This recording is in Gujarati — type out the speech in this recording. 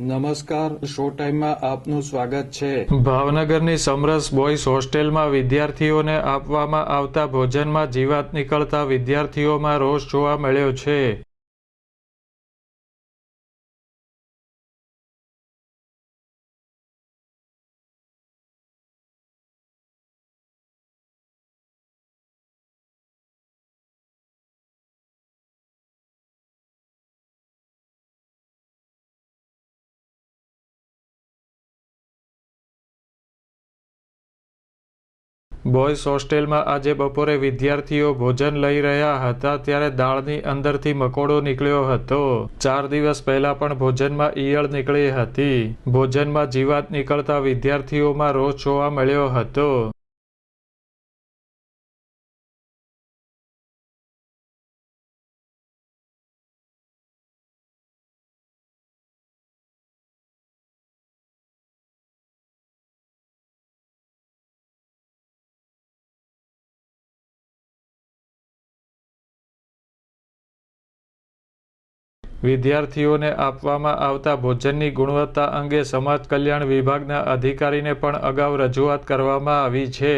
નમસ્કાર, શો ટાઈમમાં આપનું સ્વાગત છે. ભાવનગરની સમરસ બોયઝ હોસ્ટેલમાં વિદ્યાર્થીઓને આપવામાં આવતા ભોજનમાં જીવાત નીકળતા વિદ્યાર્થીઓમાં રોષ જોવા મળ્યો છે. બોયઝ હોસ્ટેલમાં આજે બપોરે વિદ્યાર્થીઓ ભોજન લઈ રહ્યા હતા ત્યારે દાળની અંદરથી મકોડો નીકળ્યો હતો. ચાર દિવસ પહેલા પણ ભોજનમાં ઈયળ નીકળી હતી. ભોજનમાં જીવાત નીકળતા વિદ્યાર્થીઓમાં રોષ જોવા મળ્યો હતો. વિદ્યાર્થીઓને આપવામાં આવતા ભોજનની ગુણવત્તા અંગે સમાજ કલ્યાણ વિભાગના અધિકારીને પણ અગાઉ રજૂઆત કરવામાં આવી છે.